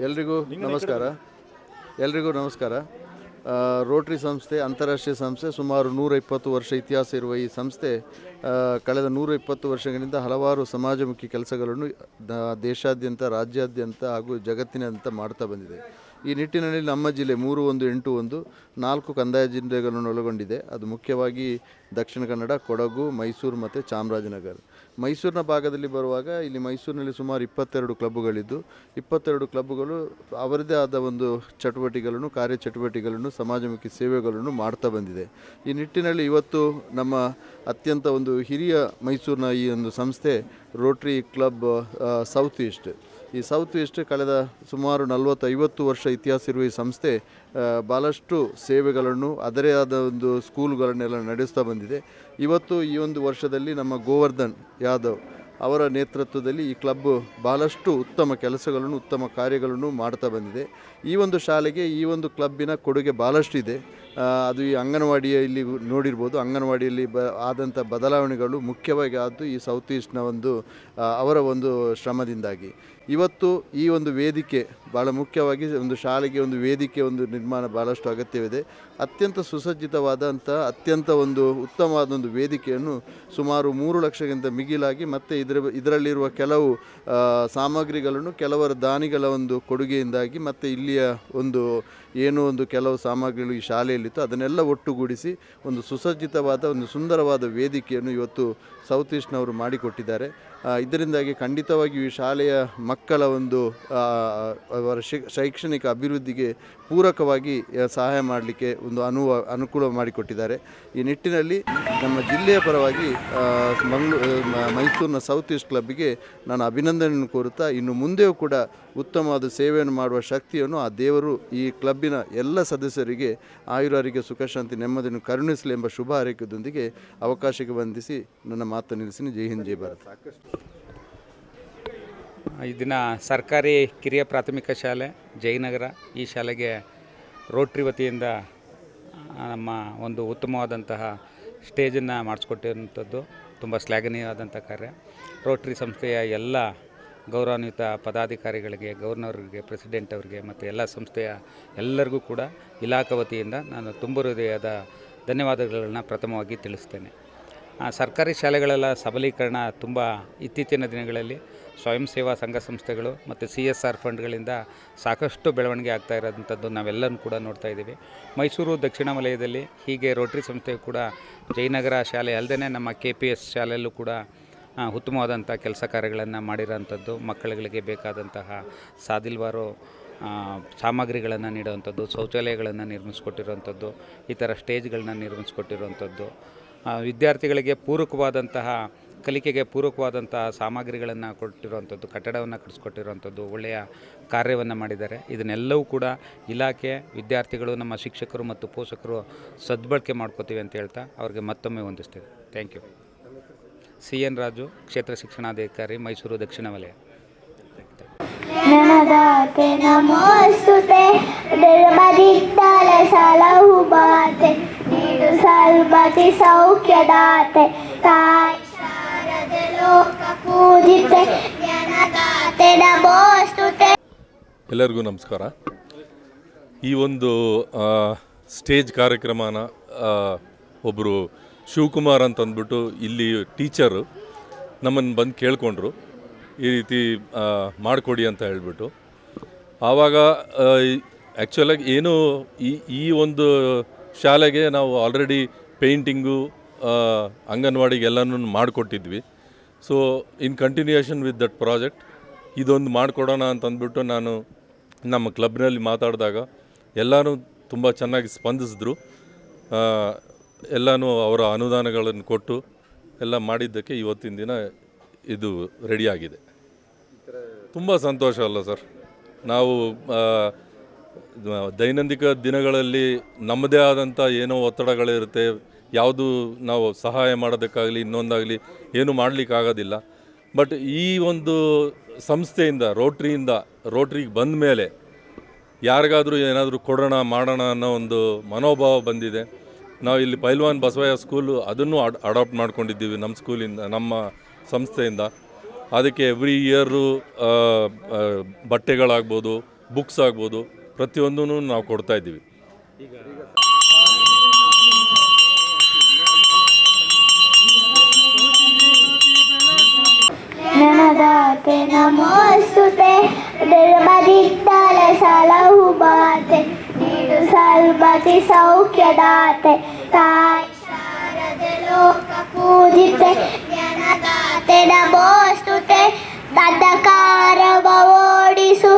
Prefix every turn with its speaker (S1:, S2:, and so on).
S1: ಎಲ್ರಿಗೂ ನಮಸ್ಕಾರ. ಎಲ್ರಿಗೂ ನಮಸ್ಕಾರ. ರೋಟ್ರಿ ಸಂಸ್ಥೆ ಅಂತಾರಾಷ್ಟ್ರೀಯ ಸಂಸ್ಥೆ ಸುಮಾರು ನೂರ ಇಪ್ಪತ್ತು ವರ್ಷ ಇತಿಹಾಸ ಇರುವ ಈ ಸಂಸ್ಥೆ ಕಳೆದ ನೂರ ಇಪ್ಪತ್ತು ವರ್ಷಗಳಿಂದ ಹಲವಾರು ಸಮಾಜಮುಖಿ ಕೆಲಸಗಳನ್ನು ದ- ದೇಶಾದ್ಯಂತ ರಾಜ್ಯಾದ್ಯಂತ ಹಾಗೂ ಜಗತ್ತಿನಾದ್ಯಂತ ಮಾಡ್ತಾ ಬಂದಿದೆ. ಈ ನಿಟ್ಟಿನಲ್ಲಿ ನಮ್ಮ ಜಿಲ್ಲೆ ಮೂರು ಒಂದು ಎಂಟು ಒಂದು ನಾಲ್ಕು ಕಂದಾಯ ಜಿಲ್ಲೆಗಳನ್ನು ಒಳಗೊಂಡಿದೆ. ಅದು ಮುಖ್ಯವಾಗಿ ದಕ್ಷಿಣ ಕನ್ನಡ, ಕೊಡಗು, ಮೈಸೂರು ಮತ್ತು ಚಾಮರಾಜನಗರ. ಮೈಸೂರಿನ ಭಾಗದಲ್ಲಿ ಬರುವಾಗ ಇಲ್ಲಿ ಮೈಸೂರಿನಲ್ಲಿ ಸುಮಾರು ಇಪ್ಪತ್ತೆರಡು ಕ್ಲಬ್ಗಳಿದ್ದು, ಇಪ್ಪತ್ತೆರಡು ಕ್ಲಬ್ಗಳು ಅವರದೇ ಆದ ಒಂದು ಚಟುವಟಿಕೆಗಳನ್ನು, ಕಾರ್ಯಚಟುವಟಿಕೆಗಳನ್ನು, ಸಮಾಜಮುಖಿ ಸೇವೆಗಳನ್ನು ಮಾಡ್ತಾ ಬಂದಿದೆ. ಈ ನಿಟ್ಟಿನಲ್ಲಿ ಇವತ್ತು ನಮ್ಮ ಅತ್ಯಂತ ಒಂದು ಹಿರಿಯ ಮೈಸೂರಿನ ಈ ಒಂದು ಸಂಸ್ಥೆ ರೋಟ್ರಿ ಕ್ಲಬ್ ಸೌತ್ ಈಸ್ಟ್ ಈ ಸೌತ್ ಈಸ್ಟ್ ಕಳೆದ ಸುಮಾರು ನಲವತ್ತು ಐವತ್ತು ವರ್ಷ ಇತಿಹಾಸ ಇರುವ ಈ ಸಂಸ್ಥೆ ಭಾಳಷ್ಟು ಸೇವೆಗಳನ್ನು ಅದರೇ ಆದ ಒಂದು ಸ್ಕೂಲ್ಗಳನ್ನೆಲ್ಲ ನಡೆಸ್ತಾ ಬಂದಿದೆ. ಇವತ್ತು ಈ ಒಂದು ವರ್ಷದಲ್ಲಿ ನಮ್ಮ ಗೋವರ್ಧನ್ ಯಾದವ್ ಅವರ ನೇತೃತ್ವದಲ್ಲಿ ಈ ಕ್ಲಬ್ ಭಾಳಷ್ಟು ಉತ್ತಮ ಕೆಲಸಗಳನ್ನು ಉತ್ತಮ ಕಾರ್ಯಗಳನ್ನು ಮಾಡ್ತಾ ಬಂದಿದೆ. ಈ ಒಂದು ಶಾಲೆಗೆ ಈ ಒಂದು ಕ್ಲಬ್ಬಿನ ಕೊಡುಗೆ ಭಾಳಷ್ಟು ಇದೆ ಆ, ಅದು ಈ ಅಂಗನವಾಡಿಯ ಇಲ್ಲಿ ನೋಡಿರ್ಬೋದು. ಅಂಗನವಾಡಿಯಲ್ಲಿ ಬ ಆದಂಥ ಬದಲಾವಣೆಗಳು ಮುಖ್ಯವಾಗಿ ಆದ್ದು ಈ ಸೌತ್ ಈಸ್ಟ್ನ ಒಂದು ಅವರ ಒಂದು ಶ್ರಮದಿಂದಾಗಿ. ಇವತ್ತು ಈ ಒಂದು ವೇದಿಕೆ ಭಾಳ ಮುಖ್ಯವಾಗಿ ಒಂದು ಶಾಲೆಗೆ ಒಂದು ವೇದಿಕೆ ಒಂದು ನಿರ್ಮಾಣ ಭಾಳಷ್ಟು ಅಗತ್ಯವಿದೆ. ಅತ್ಯಂತ ಸುಸಜ್ಜಿತವಾದಂಥ ಅತ್ಯಂತ ಒಂದು ಉತ್ತಮವಾದ ಒಂದು ವೇದಿಕೆಯನ್ನು ಸುಮಾರು ಮೂರು ಲಕ್ಷಕ್ಕಿಂತ ಮಿಗಿಲಾಗಿ ಮತ್ತು ಇದರ, ಇದರಲ್ಲಿರುವ ಕೆಲವು ಸಾಮಗ್ರಿಗಳನ್ನು ಕೆಲವರ ದಾನಿಗಳ ಒಂದು ಕೊಡುಗೆಯಿಂದಾಗಿ ಮತ್ತು ಇಲ್ಲಿಯ ಒಂದು, ಏನೋ ಒಂದು ಕೆಲವು ಸಾಮಗ್ರಿಗಳು ಈ ಅದನ್ನೆಲ್ಲ ಒಟ್ಟುಗೂಡಿಸಿ ಒಂದು ಸುಸಜ್ಜಿತವಾದ ಒಂದು ಸುಂದರವಾದ ವೇದಿಕೆಯನ್ನು ಇವತ್ತು ಸೌತ್ ಈಸ್ಟ್ನವರು ಮಾಡಿಕೊಟ್ಟಿದ್ದಾರೆ. ಇದರಿಂದಾಗಿ ಖಂಡಿತವಾಗಿಯೂ ಈ ಶಾಲೆಯ ಮಕ್ಕಳ ಒಂದು ಅವರ ಶೈಕ್ಷಣಿಕ ಅಭಿವೃದ್ಧಿಗೆ ಪೂರಕವಾಗಿ ಸಹಾಯ ಮಾಡಲಿಕ್ಕೆ ಒಂದು ಅನುವ, ಅನುಕೂಲ ಮಾಡಿಕೊಟ್ಟಿದ್ದಾರೆ. ಈ ನಿಟ್ಟಿನಲ್ಲಿ ನಮ್ಮ ಜಿಲ್ಲೆಯ ಪರವಾಗಿ ಮಂಗ್ಳೂ ಮೈಸೂರಿನ ಸೌತ್ ಈಸ್ಟ್ ಕ್ಲಬ್ಗೆ ನಾನು ಅಭಿನಂದನೆಯನ್ನು ಕೋರುತ್ತಾ, ಇನ್ನು ಮುಂದೆಯೂ ಕೂಡ ಉತ್ತಮವಾದ ಸೇವೆಯನ್ನು ಮಾಡುವ ಶಕ್ತಿಯನ್ನು ಆ ದೇವರು ಈ ಕ್ಲಬ್ಬಿನ ಎಲ್ಲ ಸದಸ್ಯರಿಗೆ ಆಯುರಾರಿಗೆ ಸುಖಶಾಂತಿ ನೆಮ್ಮದಿಯನ್ನು ಕರುಣಿಸಲಿ ಎಂಬ ಶುಭ ಹಾರೈಕೆಯೊಂದಿಗೆ ಅವಕಾಶಕ್ಕೆ ಬಂಧಿಸಿ ನನ್ನ ಮಾತು ನಿಲ್ಲಿಸಿ ಜೈ ಹಿಂದ್, ಜೈ ಭಾರತ್.
S2: ಈ ದಿನ ಸರ್ಕಾರಿ ಕಿರಿಯ ಪ್ರಾಥಮಿಕ ಶಾಲೆ, ಜಯನಗರ, ಈ ಶಾಲೆಗೆ ರೋಟ್ರಿ ವತಿಯಿಂದ ನಮ್ಮ ಒಂದು ಉತ್ತಮವಾದಂತಹ ಸ್ಟೇಜನ್ನು ಮಾಡಿಸ್ಕೊಟ್ಟಿರುವಂಥದ್ದು. ತುಂಬ ಶ್ಲಾಘನೀಯವಾದಂಥ ಕಾರ್ಯ. ರೋಟ್ರಿ ಸಂಸ್ಥೆಯ ಎಲ್ಲ ಗೌರವಾನ್ವಿತ ಪದಾಧಿಕಾರಿಗಳಿಗೆ ಗವರ್ನರ್ಗೆ ಪ್ರೆಸಿಡೆಂಟ್ ಅವರಿಗೆ, ಮತ್ತು ಎಲ್ಲ ಸಂಸ್ಥೆಯ ಎಲ್ಲರಿಗೂ ಕೂಡ ಇಲಾಖಾ ವತಿಯಿಂದ ನಾನು ತುಂಬ ಹೃದಯದ ಧನ್ಯವಾದಗಳನ್ನು ಪ್ರಥಮವಾಗಿ ತಿಳಿಸ್ತೇನೆ. ಸರ್ಕಾರಿ ಶಾಲೆಗಳೆಲ್ಲ ಸಬಲೀಕರಣ ತುಂಬ ಇತ್ತೀಚಿನ ದಿನಗಳಲ್ಲಿ ಸ್ವಯಂ ಸೇವಾ ಸಂಘ ಸಂಸ್ಥೆಗಳು ಮತ್ತು ಸಿ ಎಸ್ ಆರ್ ಫಂಡ್ಗಳಿಂದ ಸಾಕಷ್ಟು ಬೆಳವಣಿಗೆ ಆಗ್ತಾ ಇರೋದಂಥದ್ದು ನಾವೆಲ್ಲರೂ ಕೂಡ ನೋಡ್ತಾ ಇದ್ದೀವಿ. ಮೈಸೂರು ದಕ್ಷಿಣ ವಲಯದಲ್ಲಿ ಹೀಗೆ ರೋಟ್ರಿ ಸಂಸ್ಥೆ ಕೂಡ ಜಯನಗರ ಶಾಲೆ ಅಲ್ಲದೇ ನಮ್ಮ ಕೆ ಪಿ ಎಸ್ ಶಾಲೆಯಲ್ಲೂ ಕೂಡ ಉತ್ತಮವಾದಂಥ ಕೆಲಸ ಕಾರ್ಯಗಳನ್ನು ಮಾಡಿರೋಂಥದ್ದು, ಮಕ್ಕಳುಗಳಿಗೆ ಬೇಕಾದಂತಹ ಸಾದಿಲ್ವಾರು ಸಾಮಗ್ರಿಗಳನ್ನು ನೀಡುವಂಥದ್ದು, ಶೌಚಾಲಯಗಳನ್ನು ನಿರ್ಮಿಸ್ಕೊಟ್ಟಿರುವಂಥದ್ದು ಈ ಥರ ಸ್ಟೇಜ್ಗಳನ್ನ ನಿರ್ಮಿಸ್ಕೊಟ್ಟಿರುವಂಥದ್ದು ವಿದ್ಯಾರ್ಥಿಗಳಿಗೆ ಪೂರಕವಾದಂತಹ, ಕಲಿಕೆಗೆ ಪೂರಕವಾದಂತಹ ಸಾಮಗ್ರಿಗಳನ್ನು ಕೊಟ್ಟಿರುವಂಥದ್ದು, ಕಟ್ಟಡವನ್ನು ಕಟ್ಟಿಸ್ಕೊಟ್ಟಿರುವಂಥದ್ದು ಒಳ್ಳೆಯ ಕಾರ್ಯವನ್ನು ಮಾಡಿದ್ದಾರೆ. ಇದನ್ನೆಲ್ಲವೂ ಕೂಡ ಇಲಾಖೆ, ವಿದ್ಯಾರ್ಥಿಗಳು, ನಮ್ಮ ಶಿಕ್ಷಕರು ಮತ್ತು ಪೋಷಕರು ಸದ್ಬಳಕೆ ಮಾಡ್ಕೋತೀವಿ ಅಂತ ಹೇಳ್ತಾ ಅವ್ರಿಗೆ ಮತ್ತೊಮ್ಮೆ ಹೊಂದಿಸ್ತೇವೆ thank you C N Raju, ಕ್ಷೇತ್ರ ಶಿಕ್ಷಣಾಧಿಕಾರಿ, ಮೈಸೂರು ದಕ್ಷಿಣ ವಲಯ.
S3: ನಮೋಸ್ತುತೆ ಸಲ್ಮತಿ ಸೌಖ್ಯದಾತೆ ತಾಯಿ ಶಾರದೆ ಲೋಕ ಪೂಜಿತೆ ಜ್ಞಾನದಾತೆ ನಮೋಸ್ತುತೆ
S4: ಎಲ್ಲರಿಗೂ ನಮಸ್ಕಾರ. ಈ ಒಂದು ಸ್ಟೇಜ್ ಕಾರ್ಯಕ್ರಮನ ಒಬ್ಬರು ಶಿವಕುಮಾರ್ ಅಂತ ಅಂದ್ಬಿಟ್ಟು ಇಲ್ಲಿ ಟೀಚರು ನಮ್ಮನ್ನು ಬಂದು ಕೇಳಿಕೊಂಡ್ರು. ಈ ರೀತಿ ಮಾಡಿಕೊಡಿ ಅಂತ ಹೇಳಿಬಿಟ್ಟು. ಆವಾಗ ಆ್ಯಕ್ಚುಲಾಗಿ ಏನು ಈ ಈ ಒಂದು ಶಾಲೆಗೆ ನಾವು ಆಲ್ರೆಡಿ ಪೇಂಟಿಂಗು ಅಂಗನವಾಡಿಗೆ ಎಲ್ಲನೂ ಮಾಡಿಕೊಟ್ಟಿದ್ವಿ. So in continuation with that project ಇದೊಂದು ಮಾಡಿಕೊಡೋಣ ಅಂತಂದ್ಬಿಟ್ಟು ನಾನು ನಮ್ಮ ಕ್ಲಬ್ನಲ್ಲಿ ಮಾತಾಡಿದಾಗ ಎಲ್ಲರೂ ತುಂಬ ಚೆನ್ನಾಗಿ ಸ್ಪಂದಿಸಿದ್ರು. ಎಲ್ಲನೂ ಅವರ ಅನುದಾನಗಳನ್ನು ಕೊಟ್ಟು ಎಲ್ಲ ಮಾಡಿದ್ದಕ್ಕೆ ಇವತ್ತಿನ ದಿನ ಇದು ರೆಡಿಯಾಗಿದೆ ತುಂಬ ಸಂತೋಷ ಅಲ್ಲ ಸರ್. ನಾವು ದೈನಂದಿಕ ದಿನಗಳಲ್ಲಿ ನಮ್ಮದೇ ಆದಂಥ ಏನೋ ಒತ್ತಡಗಳಿರುತ್ತೆ, ಯಾವುದು ನಾವು ಸಹಾಯ ಮಾಡೋದಕ್ಕಾಗಲಿ, ಇನ್ನೊಂದಾಗಲಿ ಏನು ಮಾಡಲಿಕ್ಕಾಗೋದಿಲ್ಲ. ಬಟ್ ಈ ಒಂದು ಸಂಸ್ಥೆಯಿಂದ, ರೋಟ್ರಿಯಿಂದ, ರೋಟ್ರಿಗೆ ಬಂದ ಮೇಲೆ ಯಾರಿಗಾದರೂ ಏನಾದರೂ ಕೊಡೋಣ, ಮಾಡೋಣ ಅನ್ನೋ ಒಂದು ಮನೋಭಾವ ಬಂದಿದೆ. ನಾವು ಇಲ್ಲಿ ಪೈಲ್ವಾನ್ ಬಸವಯ್ಯ ಸ್ಕೂಲು ಅದನ್ನು ಅಡ್, ಅಡಾಪ್ಟ್ ಮಾಡ್ಕೊಂಡಿದ್ದೀವಿ ನಮ್ಮ ಸ್ಕೂಲಿಂದ, ನಮ್ಮ ಸಂಸ್ಥೆಯಿಂದ. ಅದಕ್ಕೆ ಎವ್ರಿ ಇಯರು ಬಟ್ಟೆಗಳಾಗ್ಬೋದು, ಬುಕ್ಸ್ ಆಗ್ಬೋದು ಪ್ರತಿಯೊಂದೂ ನಾವು ಕೊಡ್ತಾ ಇದ್ದೀವಿ.
S3: ನನದಾತೆ ನಮೋಸ್ತುತೆ ಬಾತೆ ಸೌಖ್ಯದಾತೆ ತಾಯಿ ಪೂಜಿತೆ ಜ್ಞಾನದಾತೆ ನಮೋಸ್ತುತೆ ಓಡಿಸು